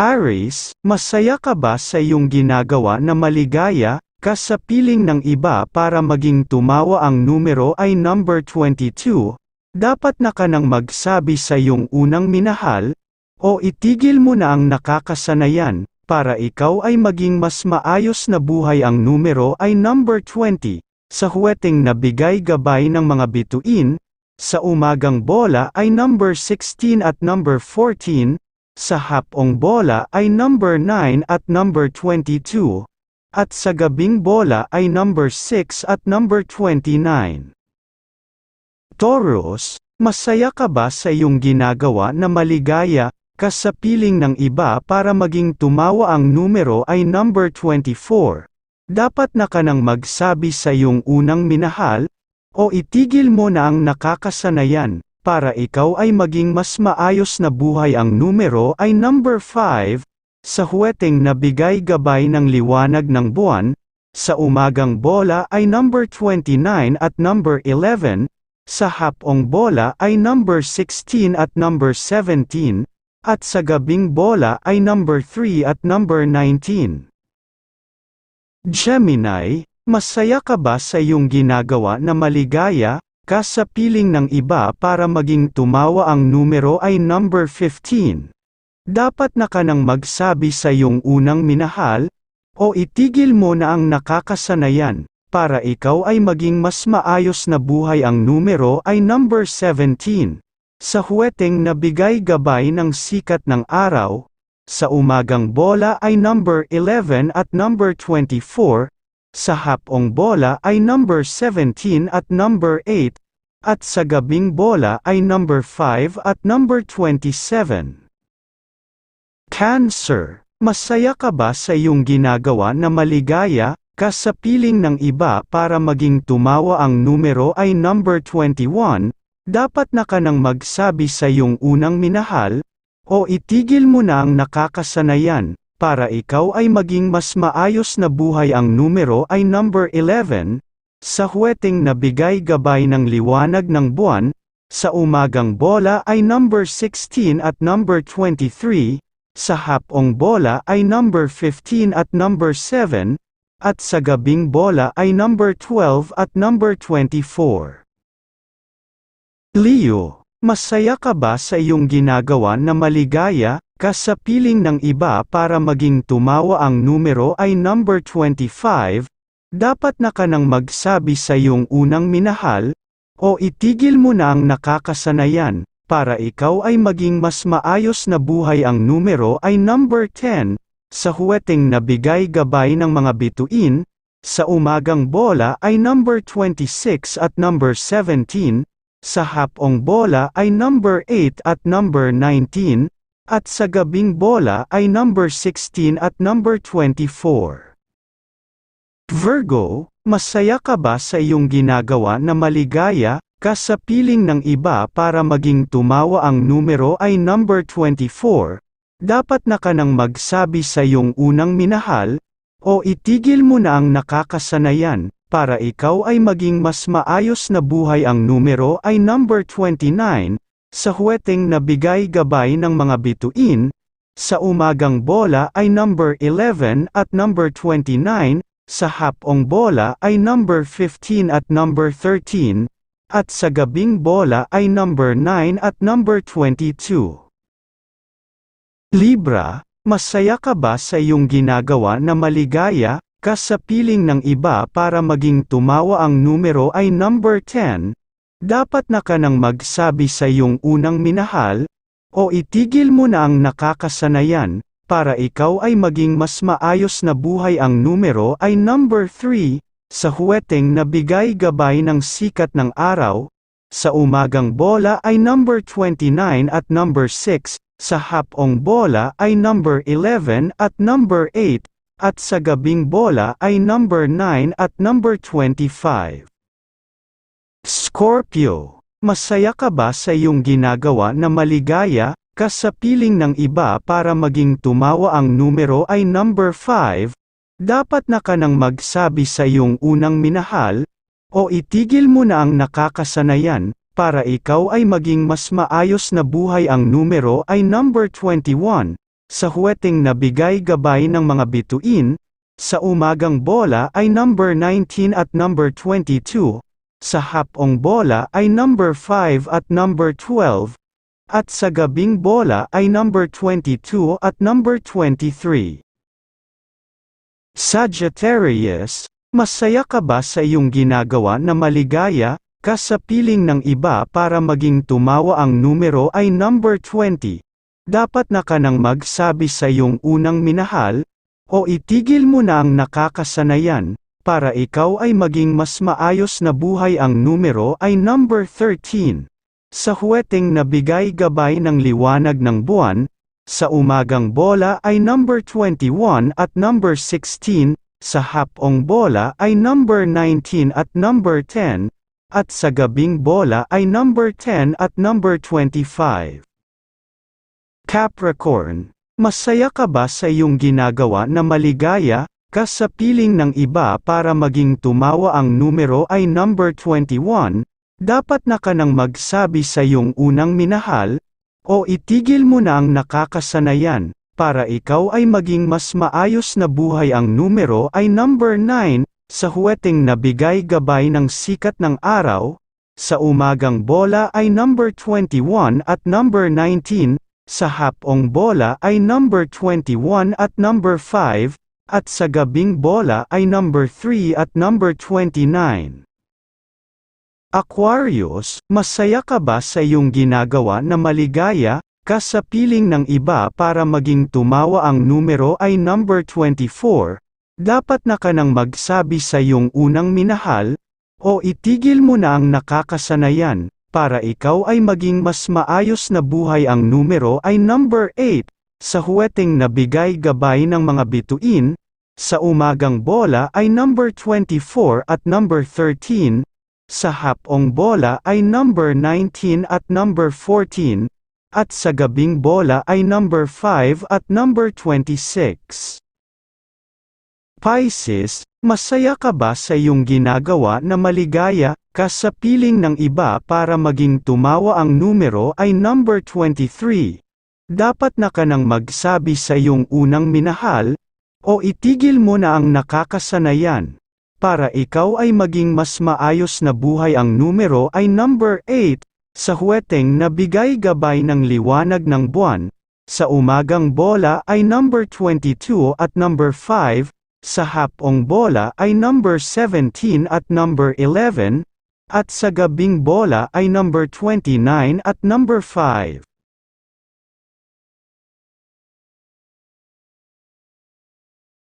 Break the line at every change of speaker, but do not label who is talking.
Aries, masaya ka ba sa iyong ginagawa na maligaya, ka sa piling ng iba para maging tumawa ang numero ay number 22? Dapat na ka nang magsabi sa iyong unang minahal, o itigil mo na ang nakakasanayan, para ikaw ay maging mas maayos na buhay ang numero ay number 20, sa huweteng nabigay gabay ng mga bituin, sa umagang bola ay number 16 at number 14, sa hapong bola ay number 9 at number 22, at sa gabing bola ay number 6 at number 29. Taurus, masaya ka ba sa iyong ginagawa na maligaya, ka sa piling ng iba para maging tumawa ang numero ay number 24? Dapat na ka nang magsabi sa iyong unang minahal, o itigil mo na ang nakakasanayan, para ikaw ay maging mas maayos na buhay ang numero ay number 5, sa huweteng nabigay gabay ng liwanag ng buwan, sa umagang bola ay number 29 at number 11, sa hapong bola ay number 16 at number 17, at sa gabing bola ay number 3 at number 19. Gemini, masaya ka ba sa iyong ginagawa na maligaya, ka sa piling ng iba para maging tumawa ang numero ay number 15. Dapat na ka nang magsabi sa iyong unang minahal, o itigil mo na ang nakakasanayan, para ikaw ay maging mas maayos na buhay ang numero ay number 17. Sa huweteng nabigay gabay ng sikat ng araw, sa umagang bola ay number 11 at number 24, sa hapong bola ay number 17 at number 8, at sa gabing bola ay number 5 at number 27. Cancer, masaya ka ba sa iyong ginagawa na maligaya, ka sa piling ng iba para maging tumawa ang numero ay number 21, dapat na ka nang magsabi sa iyong unang minahal, o itigil mo na ang nakakasanayan, para ikaw ay maging mas maayos na buhay ang numero ay number 11, sa huweteng nabigay gabay ng liwanag ng buwan, sa umagang bola ay number 16 at number 23, sa hapong bola ay number 15 at number 7, at sa gabing bola ay number 12 at number 24. Leo, masaya ka ba sa iyong ginagawa na maligaya, ka sa piling ng iba para maging tumawa ang numero ay number 25, dapat na ka nang magsabi sa iyong unang minahal, o itigil mo na ang nakakasanayan, para ikaw ay maging mas maayos na buhay ang numero ay number 10, sa huweteng nabigay gabay ng mga bituin, sa umagang bola ay number 26 at number 17, sa hapong bola ay number 8 at number 19, at sa gabing bola ay number 16 at number 24. Virgo, masaya ka ba sa iyong ginagawa na maligaya, ka piling ng iba para maging tumawa ang numero ay number 24, dapat na ka nang magsabi sa iyong unang minahal, o itigil mo na ang nakakasanayan, para ikaw ay maging mas maayos na buhay ang numero ay number 29, sa huweteng nabigay gabay ng mga bituin, sa umagang bola ay number 11 at number 29, sa hapong bola ay number 15 at number 13, at sa gabing bola ay number 9 at number 22. Libra, masaya ka ba sa iyong ginagawa na maligaya, ka sa piling ng iba para maging tumawa ang numero ay number 10, dapat na ka nang magsabi sa iyong unang minahal, o itigil mo na ang nakakasanayan, para ikaw ay maging mas maayos na buhay ang numero ay number 3, sa huweteng nabigay gabay ng sikat ng araw, sa umagang bola ay number 29 at number 6, sa hapong bola ay number 11 at number 8, at sa gabing bola ay number 9 at number 25. Scorpio, masaya ka ba sa iyong ginagawa na maligaya, ka sa piling ng iba para maging tumawa ang numero ay number 5, dapat na ka nang magsabi sa iyong unang minahal, o itigil mo na ang nakakasanayan, para ikaw ay maging mas maayos na buhay. Ang numero ay number 21, sa huweteng nabigay gabay ng mga bituin, sa umagang bola ay number 19 at number 22, sa hapong bola ay number 5 at number 12, at sa gabing bola ay number 22 at number 23. Sagittarius, masaya ka ba sa iyong ginagawa na maligaya, ka sa piling ng iba para maging tumawa ang numero ay number 20? Dapat na ka nang magsabi sa iyong unang minahal, o itigil mo na ang nakakasanayan, para ikaw ay maging mas maayos na buhay ang numero ay number 13. Sa huweteng nabigay gabay ng liwanag ng buwan, sa umagang bola ay number 21 at number 16, sa hapong bola ay number 19 at number 10, at sa gabing bola ay number 10 at number 25. Capricorn, masaya ka ba sa iyong ginagawa na maligaya, ka sa piling ng iba para maging tumawa ang numero ay number 21, dapat na ka nang magsabi sa iyong unang minahal, o itigil mo na ang nakakasanayan, para ikaw ay maging mas maayos na buhay ang numero ay number 9, sa huweteng nabigay gabay ng sikat ng araw, sa umagang bola ay number 21 at number 19, sa hapong bola ay number 21 at number 5, at sa gabing bola ay number 3 at number 29. Aquarius, masaya ka ba sa iyong ginagawa na maligaya, ka sa piling ng iba para maging tumawa ang numero ay number 24, dapat na ka nang magsabi sa iyong unang minahal, o itigil mo na ang nakakasanayan, para ikaw ay maging mas maayos na buhay. Ang numero ay number 8, sa huweteng nabigay gabay ng mga bituin, sa umagang bola ay number 24 at number 13, sa hapong bola ay number 19 at number 14, at sa gabing bola ay number 5 at number 26. Pisces, masaya ka ba sa iyong ginagawa na maligaya, ka sa piling ng iba para maging tumawa ang numero ay number 23. Dapat na ka nang magsabi sa iyong unang minahal, o itigil mo na ang nakakasanayan, para ikaw ay maging mas maayos na buhay ang numero ay number 8, sa huweteng nabigay gabay ng liwanag ng buwan, sa umagang bola ay number 22 at number 5, sa hapong bola ay number 17 at number 11, at sa gabing bola ay number 29 at number 5.